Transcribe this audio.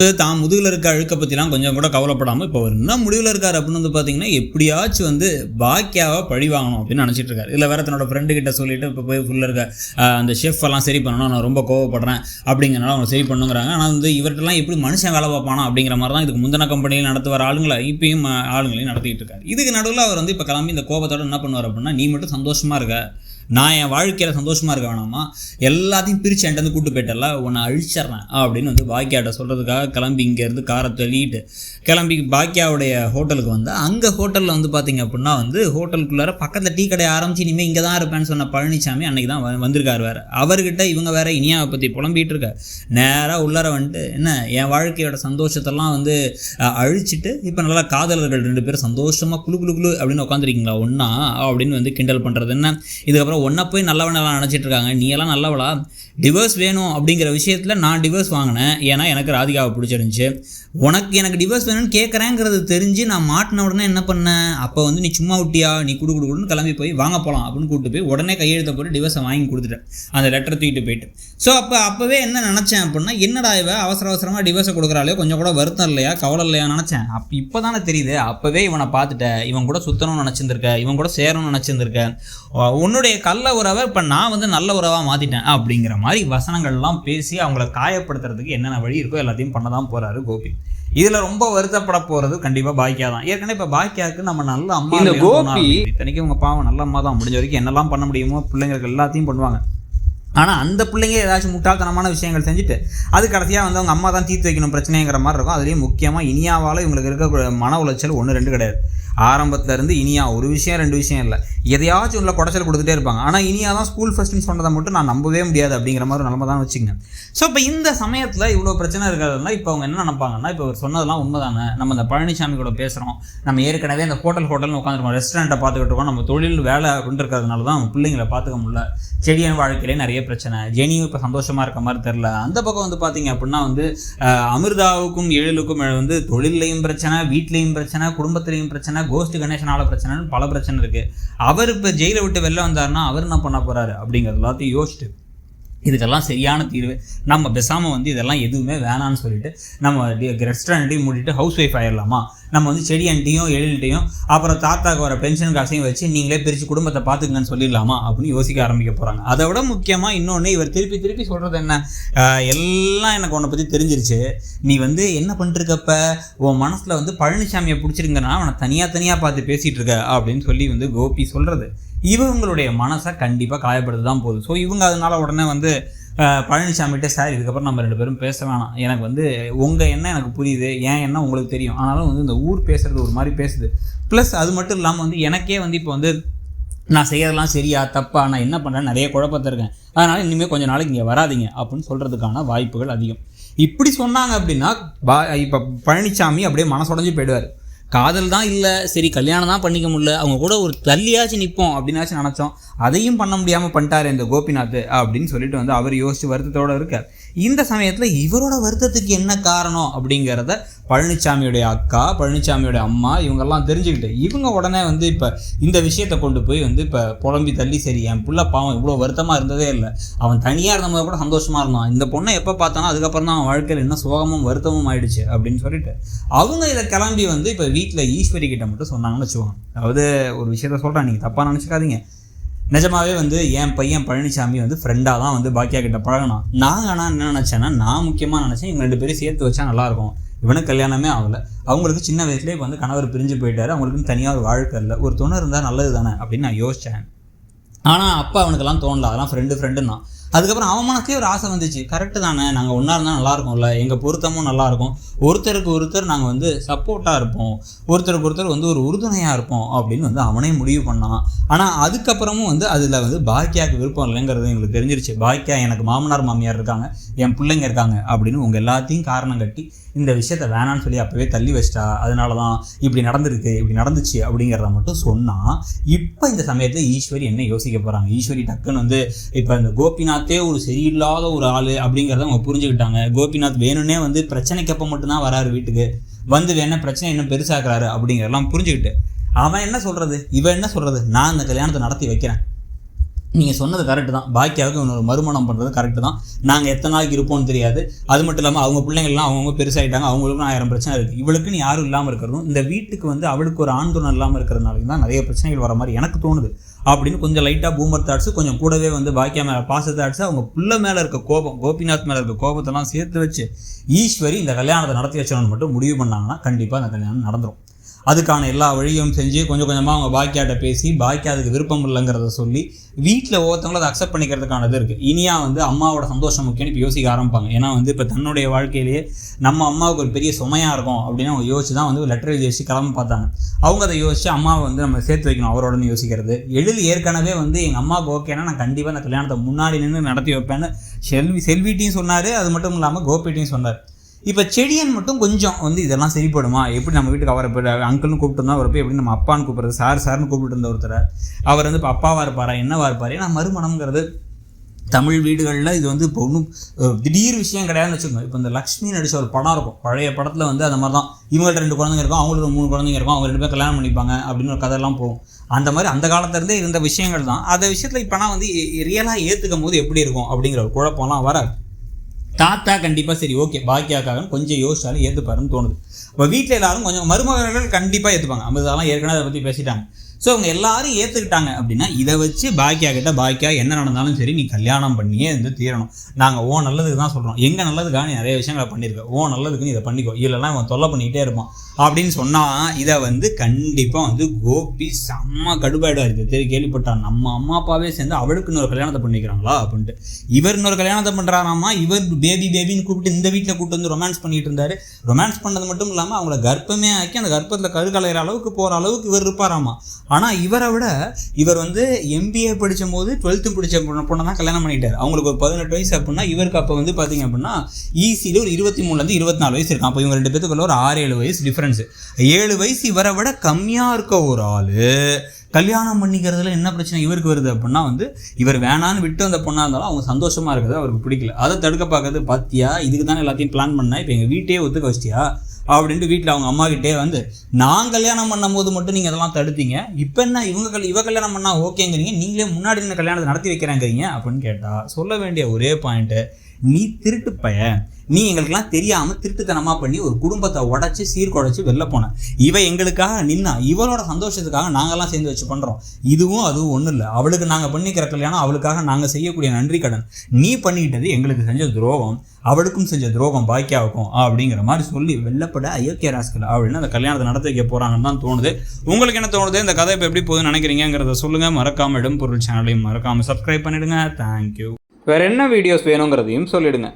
தான் முதுகில் இருக்க அழுக்க பற்றிலாம் கொஞ்சம் கூட கவலைப்படாமல் இப்போ அவர் என்ன முடிவில் இருக்கார் அப்படின்னு வந்து பார்த்தீங்கன்னா எப்படியாச்சும் வந்து பாக்கியாவை பழி வாங்கணும் அப்படின்னு நினச்சிட்டு இருக்காரு. இல்லை வேறு தன்னோட ஃப்ரெண்டு கிட்ட சொல்லிட்டு இப்போ போய் ஃபுல்லாக இருக்க அந்த ஷெஃப் எல்லாம் சரி பண்ணணும் நான் ரொம்ப கோவப்படுறேன் அப்படிங்கிறனால அவங்க சரி பண்ணுங்கிறாங்க. ஆனால் வந்து இவர்கிட்டலாம் எப்படி மனுஷன் வேலை பார்ப்பானா அப்படிங்கிற மாதிரி தான் இதுக்கு முந்தின கம்பெனியில் நடத்து வர ஆளுங்களை இப்பயும் ஆளுங்களையும் நடத்திட்டு இருக்காரு. இதுக்கு நடுவில் அவர் வந்து இப்போ கிளம்பி இந்த கோபத்தோட என்ன பண்ணுவார் அப்படின்னா நீ மட்டும் சந்தோஷமாக இருக்க. நான் என் வாழ்க்கையில் சந்தோஷமாக இருக்க வேணாமா? எல்லாத்தையும் பிரித்து என்கிட்ட வந்து கூட்டு போயிட்டல உன்னை அழிச்சிட்றேன் அப்படின்னு வந்து பாக்கியாட்ட சொல்கிறதுக்காக கிளம்பி இங்கேருந்து காரை தள்ளிட்டு கிளம்பி பாக்கியாவுடைய ஹோட்டலுக்கு வந்து அங்கே ஹோட்டலில் வந்து பார்த்தீங்க அப்படின்னா வந்து ஹோட்டலுக்குள்ளார பக்கத்தில் டீ கடை ஆரம்பிச்சு இனிமேல் இங்கே தான் இருப்பேன்னு சொன்ன பழனிசாமி அன்றைக்கி தான் வ- வந்திருக்காரு வேறு. அவர்கிட்ட இவங்க வேறு இனியாவை பற்றி புலம்பிகிட்டு இருக்க. நேராக உள்ளார வந்துட்டு என்ன என் வாழ்க்கையோட சந்தோஷத்தெல்லாம் வந்து அழிச்சிட்டு இப்போ நல்லா காதலர்கள் ரெண்டு பேரும் சந்தோஷமாக குளு குளு குளு அப்படின்னு உட்காந்துருக்கீங்களா ஒன்றா அப்படின்னு வந்து கிண்டல் பண்ணுறது என்ன? இதுக்கப்புறம் ஒன்றை போய் நல்லவனெல்லாம் நினச்சிட்டு இருக்காங்க நீ எல்லாம் நல்லவளா? டிவோர்ஸ் வேணும் அப்படிங்கிற விஷயத்தில் நான் டிவோர்ஸ் வாங்கினேன். ஏன்னா எனக்கு ராதிகாவை பிடிச்சிருந்துச்சு. உனக்கு எனக்கு டிவோர்ஸ் வேணும்னு கேட்குறேங்கிறது தெரிஞ்சு நான் மாட்டின உடனே என்ன பண்ணேன்? அப்போ வந்து நீ சும்மா விட்டியா? நீ குடு குடு குடுன்னு கிளம்பி போய் வாங்க போகலாம் அப்படின்னு கூப்பிட்டு போய் உடனே கையெழுத்த போட்டு டிவோர்ஸை வாங்கி கொடுத்துட்டேன். அந்த லெட்டர் தூக்கிட்டு போயிட்டு. ஸோ அப்போ அப்போவே என்ன நினச்சேன் அப்படின்னா என்னடா இவ அவசர அவசரமாக டிவோர்ஸை கொடுக்குறாலே கொஞ்சம் கூட வருத்தம் இல்லையா? கவலை இல்லையா நினச்சேன். அப்போ இப்போ தானே தெரியுது. அப்போவே இவனை பார்த்துட்டேன். இவன் கூட சுத்தணும்னு நினச்சிருந்துருக்க. இவன் கூட சேரணும்னு நினச்சிருந்துருக்க. உன்னுடைய கள்ள உறவை இப்போ நான் வந்து நல்ல உறவாக மாற்றிட்டேன் அப்படிங்கிற மாதிரி வசனங்கள்லாம் பேசி அவங்கள காயப்படுத்துறதுக்கு என்னென்ன வழி இருக்கோ எல்லாத்தையும் பண்ண தான் போகிறாரு கோபி. இதில் ரொம்ப வருத்தப்பட போகிறது கண்டிப்பாக பாக்கியா தான். ஏற்கனவே இப்போ பாக்கியாவுக்கு நம்ம நல்ல அம்மா இந்த கோபி-. இத்தனைக்கும் உங்கள் பாவம் நல்ல அம்மா தான். முடிஞ்ச வரைக்கும் என்னெல்லாம் பண்ண முடியுமோ பிள்ளைங்களுக்கு எல்லாத்தையும் பண்ணுவாங்க. ஆனால் அந்த பிள்ளைங்க ஏதாச்சும் முட்டாள்தனமான விஷயங்கள் செஞ்சுட்டு அது கடைசியாக வந்து அவங்க அம்மா தான் தீர்த்து வைக்கணும் பிரச்சனைங்கிற மாதிரி இருக்கும். அதுலேயும் முக்கியமாக இனியாவால் இவங்களுக்கு இருக்க மன உளைச்சல் ஒன்று ரெண்டு கிடையாது. ஆரம்பத்துலேருந்து இனியா ஒரு விஷயம் ரெண்டு விஷயம் இல்லை. எதையாச்சும் உள்ள குடைச்சல் கொடுத்துட்டே இருப்பாங்க. ஆனால் இனியா தான் ஸ்கூல் ஃபஸ்ட்டுன்னு சொன்னதை மட்டும் நான் நம்பவே முடியாது அப்படிங்கிற மாதிரி நிலமை தான் வச்சுங்க ஸோ இப்போ இந்த சமயத்தில் இவ்வளோ பிரச்சனை இருக்கிறதுனால இப்போ அவங்க என்ன நினைப்பாங்கன்னா இப்போ அவர் சொன்னதெல்லாம் உண்மைதானே? நம்ம இந்த பழனிசாமி கூட பேசுகிறோம் நம்ம ஏற்கனவே அந்த ஹோட்டல் ஹோட்டல்னு உட்காந்துருக்கோம் ரெஸ்டாரண்ட்டை பார்த்துக்கிட்டு இருக்கோம். நம்ம தொழில் வேலை அப்படின்னு இருக்கிறதுனால தான் நம்ம பிள்ளைங்களை பார்த்துக்க முடியல. செடியன் வாழ்க்கையிலே நிறைய பிரச்சனை. ஜெனியும் இப்போ சந்தோஷமாக இருக்க மாதிரி தெரில அந்த பக்கம் வந்து பார்த்தீங்க அப்படின்னா வந்து அமிர்தாவுக்கும் எழிலுக்கும் வந்து தொழிலையும் பிரச்சனை வீட்லேயும் பிரச்சனை குடும்பத்துலேயும் பிரச்சனை கோஸ்ட் கணேசனால பிரச்சனைன்னு பல பிரச்சனை இருக்குது அவர் இப்போ ஜெயிலை விட்டு வெளில வந்தாருன்னா அவர் என்ன பண்ண போகிறாரு அப்படிங்கிறது எல்லாத்தையும் யோசிச்சுட்டு இதுக்கெல்லாம் சரியான தீர்வு. நம்ம பெசாமல் வந்து இதெல்லாம் எதுவுமே வேணான்னு சொல்லிட்டு நம்ம ரெஸ்டாரண்ட்டையும் மூடிட்டு ஹவுஸ் ஒய்ஃப் ஆயிடலாமா நம்ம வந்து செடியன்ட்டையும் எழில்ட்டையும் அப்புறம் தாத்தாக்கு வர பென்ஷன் காசையும் வச்சு நீங்களே பிரித்து குடும்பத்தை பார்த்துக்கங்கன்னு சொல்லிடலாமா அப்படின்னு யோசிக்க ஆரம்பிக்க போகிறாங்க அதை விட முக்கியமாக இன்னொன்று இவர் திருப்பி திருப்பி சொல்கிறது என்ன? எல்லாம் எனக்கு உன்னை பற்றி தெரிஞ்சிருச்சு. நீ வந்து என்ன பண்ணிருக்கப்ப உன் மனசில் வந்து பழனிசாமியை பிடிச்சிருங்கன்னா அவனை தனியாக தனியாக பார்த்து பேசிகிட்டு இருக்க அப்படின்னு சொல்லி வந்து கோபி சொல்கிறது இவங்களுடைய மனசை கண்டிப்பாக காயப்படுத்த தான் போகுது. ஸோ இவங்க அதனால உடனே வந்து பழனிசாமிகிட்ட சார் இதுக்கப்புறம் நம்ம ரெண்டு பேரும் பேச வேணாம். எனக்கு வந்து உங்கள் என்ன எனக்கு புரியுது. ஏன் என்ன உங்களுக்கு தெரியும். ஆனாலும் வந்து இந்த ஊர் பேசுகிறது ஒரு மாதிரி பேசுது. ப்ளஸ் அது மட்டும் இல்லாமல் வந்து எனக்கே வந்து இப்போ வந்து நான் செய்யறதெல்லாம் சரியா தப்பா நான் என்ன பண்ணுறேன் நிறைய குழப்பத்தை இருக்கேன். அதனால் இனிமேல் கொஞ்ச நாளைக்கு இங்கே வராதீங்க. அப்படின்னு சொல்கிறதுக்கான வாய்ப்புகள் அதிகம். இப்படி சொன்னாங்க அப்படின்னா பா இப்போ பழனிசாமி அப்படியே மனசுடைஞ்சு போயிடுவார். காதல் தான் இல்லை சரி கல்யாணம் தான் பண்ணிக்க முடியல அவங்க கூட ஒரு தள்ளியாச்சும் நிற்போம் அப்படின்னாச்சும் நினச்சோம். அதையும் பண்ண முடியாமல் பண்ணிட்டாரு இந்த கோபிநாத் அப்படின்னு சொல்லிட்டு வந்து அவர் யோசிச்சு வருத்தத்தோட இருக்கார். இந்த சமயத்தில் இவரோட வருத்தத்துக்கு என்ன காரணம் அப்படிங்கிறத பழனிசாமியுடைய அக்கா பழனிசாமியோட அம்மா இவங்கெல்லாம் தெரிஞ்சுக்கிட்டு இவங்க உடனே வந்து இப்போ இந்த விஷயத்தை கொண்டு போய் வந்து இப்போ புலம்பி தள்ளி சரி என் பிள்ளை பாவம் இவ்வளோ வருத்தமாக இருந்ததே இல்லை. அவன் தனியாக இருந்தபோது கூட சந்தோஷமாக இருந்தான். இந்த பொண்ணை எப்போ பார்த்தானோ அதுக்கப்புறம் தான் அவன் வாழ்க்கையில் என்ன சோகமும் வருத்தமும் ஆயிடுச்சு அப்படின்னு சொல்லிட்டு அவங்க இதை கிளம்பி வந்து இப்போ வீட்டில் ஈஸ்வரி கிட்ட மட்டும் சொன்னாங்கன்னு வச்சுக்கோங்க. அதாவது ஒரு விஷயத்த சொல்கிறேன் நீங்கள் தப்பாக நினச்சிக்காதீங்க. நிஜமாவே வந்து என் பையன் பழனிசாமி வந்து ஃப்ரெண்டாக தான் வந்து பாக்கியா கிட்ட பழகினான். நான் ஆனால் என்ன நினச்சேன்னா நான் முக்கியமாக நினச்சேன் இவங்க ரெண்டு பேரும் சேர்த்து வச்சா நல்லாயிருக்கும். இவனுக்கு கல்யாணமே ஆகலை. அவங்களுக்கு சின்ன வயசுலேயே வந்து கணவர் பிரிஞ்சு போயிட்டாரு. அவங்களுக்குன்னு தனியாக ஒரு வாழ்க்கை இல்லை. ஒரு துணை இருந்தால் நல்லது தானே அப்படின்னு நான் யோசித்தேன் ஆனால் அப்பா அவனுக்கெல்லாம் தோணல. அதெல்லாம் ஃப்ரெண்டு ஃப்ரெண்டுன்னு தான் அதுக்கப்புறம் அவன் மனசுலேயே ஒரு ஆசை வந்துச்சு. கரெக்டு தானே. நாங்கள் ஒன்றா இருந்தால் நல்லா இருக்கும்ல. எங்கள் பொருத்தமும் நல்லா இருக்கும். ஒருத்தருக்கு ஒருத்தர் நாங்கள் வந்து சப்போர்ட்டாக இருப்போம். ஒருத்தருக்கு ஒருத்தர் வந்து ஒரு உறுதுணையாக இருப்போம் அப்படின்னு வந்து அவனே முடிவு பண்ணான். ஆனால் அதுக்கப்புறமும் வந்து அதில் வந்து பாக்கியாவுக்கு விருப்பம் இல்லைங்கிறது எங்களுக்கு தெரிஞ்சிருச்சு. பாக்கியா எனக்கு மாமனார் மாமியார் இருக்காங்க. என் பிள்ளைங்க இருக்காங்க. அப்படின்னு உங்கள் எல்லாத்தையும் காரணம் கட்டி இந்த விஷயத்த வேணான்னு சொல்லி அப்போவே தள்ளி வச்சிட்டா. அதனால தான் இப்படி நடந்திருக்கு இப்படி நடந்துச்சு. அப்படிங்கிறத மட்டும் சொன்னால் இப்போ இந்த சமயத்தில் ஈஸ்வரி என்ன யோசிக்க போகிறாங்க ஈஸ்வரி டக்குன்னு வந்து இப்போ இந்த கோபிநாத் கோபிநாத்தே ஒரு சரியில்லாத ஒரு ஆள் அப்படிங்கிறத அவங்க புரிஞ்சுக்கிட்டாங்க. கோபிநாத் வேணும்னே வந்து பிரச்சனைக்கு அப்போ மட்டும்தான் வராரு வீட்டுக்கு. வந்து வேணா பிரச்சனை இன்னும் பெருசாக்குறாரு அப்படிங்கிறதெல்லாம் புரிஞ்சுக்கிட்டு. அவன் என்ன சொல்கிறது இவன் என்ன சொல்கிறது நான் இந்த கல்யாணத்தை நடத்தி வைக்கிறேன். நீங்கள் சொன்னது கரெக்டு தான். பாக்கியாவுக்கு இன்னொரு மறுமணம் பண்ணுறது கரெக்டு தான். நாங்கள் எத்தனை நாளைக்கு இருப்போம்னு தெரியாது. அது மட்டும் இல்லாமல் அவங்க பிள்ளைங்கள்லாம் அவங்கவுங்க பெருசாகிட்டாங்க அவங்களுக்கும் ஆயிரம் பிரச்சனை இருக்குது இவளுக்குன்னு யாரும் இல்லாமல் இருக்கிறதும் இந்த வீட்டுக்கு வந்து அவளுக்கு ஒரு ஆண் இல்லாமல் இருக்கிறதுனால தான் நிறைய பிரச்சனைகள் வர மாதிரி எனக்கு தோணுது. அப்படின்னு கொஞ்சம் லைட்டாக பூமர் தாட்ஸு கொஞ்சம் கூடவே வந்து பாக்கியா மேலே பாச தாட்ஸு அவங்க பிள்ளை மேலே இருக்க கோபம் கோபிநாத் மேலே இருக்க கோபத்தெல்லாம் சேர்த்து வச்சு ஈஸ்வரி இந்த கல்யாணத்தை நடத்தி வச்சவனு மட்டும் முடிவு பண்ணாங்கன்னா கண்டிப்பாக அந்த கல்யாணம் நடந்துடும் அதுக்கான எல்லா வழியும் செஞ்சு கொஞ்சம் கொஞ்சமாக அவங்க பாக்கியாட்ட பேசி பாக்கியா அதுக்கு விருப்பம் இல்லைங்கிறத சொல்லி வீட்டில் ஒவ்வொருத்தவங்களும் அதை அக்செப்ட் பண்ணிக்கிறதுக்கானது இருக்குது இனியா வந்து அம்மாவோட சந்தோஷம் முக்கியம்னு இப்போ யோசிக்க ஆரம்பிப்பாங்க. ஏன்னா வந்து இப்போ தன்னுடைய வாழ்க்கையிலேயே நம்ம அம்மாவுக்கு ஒரு பெரிய சுமையாக இருக்கும் அப்படின்னு அவங்க யோசிச்சு தான் வந்து லெட்டர் எழுதி வச்சு கிளம்ப பார்த்தாங்க. அவங்க அதை யோசிச்சு அம்மாவை வந்து நம்ம சேர்த்து வைக்கணும் அவரோடனு யோசிக்கிறது. எழுதி ஏற்கனவே வந்து எங்கள் அம்மாவுக்கு ஓகேனா நான் கண்டிப்பாக அந்த கல்யாணத்தை முன்னாடி நின்று நடத்தி வைப்பேன்னு செல்வி செல்விட்டையும் சொன்னார். அது மட்டும் இல்லாமல் கோபிட்டையும் சொன்னார். இப்போ செடியன் மட்டும் கொஞ்சம் வந்து இதெல்லாம் சரிப்படுமா? எப்படி நம்ம வீட்டுக்கு அவரை போய் அங்கிள்னு கூப்பிட்டு இருந்தா அவரை போய் எப்படி நம்ம அப்பான்னு கூப்பிடுறது? சார் சார்னு கூப்பிட்டு இருந்த ஒருத்தரை. அவர் வந்து இப்போ அப்பாவாக இருப்பாரா? என்னவாக இருப்பார்? ஏன்னா மறுமணம்ங்கிறது தமிழ் வீடுகளில் இது வந்து இப்போ ஒன்றும் திடீர் விஷயம் கிடையாதுன்னு வச்சுக்கோங்க. இப்போ இந்த லக்ஷ்மி நடிச்ச ஒரு படம் இருக்கும். பழைய படத்தில் வந்து அந்த மாதிரி தான் இவங்கள்ட்ட ரெண்டு குழந்தைங்க இருக்கும் அவங்களுக்கு மூணு குழந்தைங்க இருக்கும் அவங்க ரெண்டு பேர் கல்யாணம் பண்ணிப்பாங்க அப்படின்னு ஒரு கதையெல்லாம் போகும். அந்த மாதிரி அந்த காலத்துலேருந்தே இருந்த விஷயங்கள் தான். அந்த விஷயத்தில் இப்போனா வந்து ரியலாக ஏற்றுக்கும் போது எப்படி இருக்கும் அப்படிங்கிற ஒரு குழப்பம்லாம் வராது. தாத்தா கண்டிப்பாக சரி ஓகே பாக்கியாக்காக கொஞ்சம் யோசிச்சாலும் ஏற்றுப்பாருன்னு தோணுது. இப்போ வீட்டில் எல்லாரும் கொஞ்சம் மருமகர்கள் கண்டிப்பாக ஏற்றுப்பாங்க அமிர்தாலாம் ஏற்கனவே அதை பற்றி பேசிட்டாங்க. ஸோ அவங்க எல்லாரும் ஏற்றுக்கிட்டாங்க அப்படின்னா இதை வச்சு பாக்கியா கிட்ட பாக்கியா என்ன நடந்தாலும் சரி நீ கல்யாணம் பண்ணியே வந்து தீரணும். நாங்கள் ஓ நல்லதுக்கு தான் சொல்கிறோம் எங்கள் நல்லதுக்காக நீ நிறைய விஷயங்களை பண்ணியிருக்க? ஓ நல்லதுக்கு நீ இதை பண்ணிக்கோ. இல்லைன்னா இவன் தொல்லை பண்ணிக்கிட்டே இருப்பான். அப்படின்னு சொன்னால் இதை வந்து கண்டிப்பாக வந்து கோபி செம்ம கடுப்பாயிடுவார். இது தெரிய கேள்விப்பட்டார் நம்ம அம்மா அப்பாவே சேர்ந்து அவளுக்கு இன்னொரு கல்யாணத்தை பண்ணிக்கிறாங்களா? அப்படின்ட்டு. இவர் இன்னொரு கல்யாணத்தை பண்ணுறாராமா இவர் பேபி பேபின்னு கூப்பிட்டு இந்த வீட்டில் கூப்பிட்டு வந்து ரொமான்ஸ் பண்ணிகிட்டு இருந்தார். ரொமான்ஸ் பண்ணது மட்டும் இல்லாமல் அவங்கள கர்ப்பமே ஆக்கி அந்த கர்ப்பத்தில் கரு கலையிற அளவுக்கு போகிற அளவுக்கு இவர் இருப்பாராமா? ஆனால் இவரை விட இவர் வந்து எம்பிஏ படித்த போது டுவெல்த்து படித்த பொண்ணை தான் கல்யாணம் பண்ணிட்டார். அவங்களுக்கு ஒரு பதினெட்டு வயசு அப்படின்னா இவருக்கு அப்போ வந்து பார்த்தீங்க அப்படின்னா ஈஸியில் ஒரு இருபத்தி மூணுலேருந்து இருபத்தி நாலு வயசு இருக்கும் அப்போ இவங்க ரெண்டு பேத்துக்குள்ள ஒரு ஆறு ஏழு வயசு டிஃப்ரென்ஸு ஏழு வயசு இவரை விட கம்மியாக இருக்க ஒரு ஆள் கல்யாணம் பண்ணிக்கிறதுல என்ன பிரச்சனை இவருக்கு வருது அப்படின்னா வந்து இவர் வேணான்னு விட்டு அந்த பொண்ணாக இருந்தாலும் அவங்க சந்தோஷமாக இருக்குது அவருக்கு பிடிக்கல. அதை தடுக்க பார்க்கறது பார்த்தியா இதுக்கு தானே எல்லாத்தையும் பிளான் பண்ணேன் இப்போ எங்கள் வீட்டையே ஒத்துக்க வச்சிட்டியா? அப்படின்ட்டு வீட்டில் அவங்க அம்மா கிட்டே வந்து நான் கல்யாணம் பண்ணும்போது மட்டும் நீங்கள் இதெல்லாம் தடுத்தீங்க. இப்போ என்ன இவங்க கல் இவ கல்யாணம் பண்ணால் ஓகேங்கிறீங்க. நீங்களே முன்னாடி இந்த கல்யாணத்தை நடத்தி வைக்கிறேங்கிறீங்க. அப்படின்னு கேட்டால் சொல்ல வேண்டிய ஒரே பாயிண்ட்டு நீ திருட்டு பையன் நீ எங்களுக்கெல்லாம் தெரியாமல் திருட்டுத்தனமாக பண்ணி ஒரு குடும்பத்தை உடச்சி சீர்குடைச்சி வெளில போன. இவ எங்களுக்காக நின்னா இவளோட சந்தோஷத்துக்காக நாங்கள்லாம் சேர்ந்து வச்சு பண்ணுறோம் இதுவும் அதுவும் ஒன்றும் இல்லை. அவளுக்கு நாங்கள் பண்ணிக்கிற கல்யாணம் அவளுக்காக நாங்கள் செய்யக்கூடிய நன்றி கடன். நீ பண்ணிக்கிட்டது எங்களுக்கு செஞ்ச துரோகம் அவளுக்கும் செஞ்ச துரோகம் பாக்கியாவுக்கும் அப்படிங்கிற மாதிரி சொல்லி வெள்ளப்பட அயோக்கிய ராஸ்கல் அப்படின்னு அந்த கல்யாணத்தை நடத்த வைக்க போகிறாங்கன்னு தான் தோணுது. உங்களுக்கு என்ன தோணுது? இந்த கதை இப்போ எப்படி போகுதுன்னு நினைக்கிறீங்கிறத சொல்லுங்கள் மறக்காம இடம் பொருள் சேனலையும் மறக்காமல் சப்ஸ்கிரைப் பண்ணிடுங்க. தேங்க்யூ வேறு என்ன வீடியோஸ் வேணுங்கிறதையும் சொல்லிடுங்க.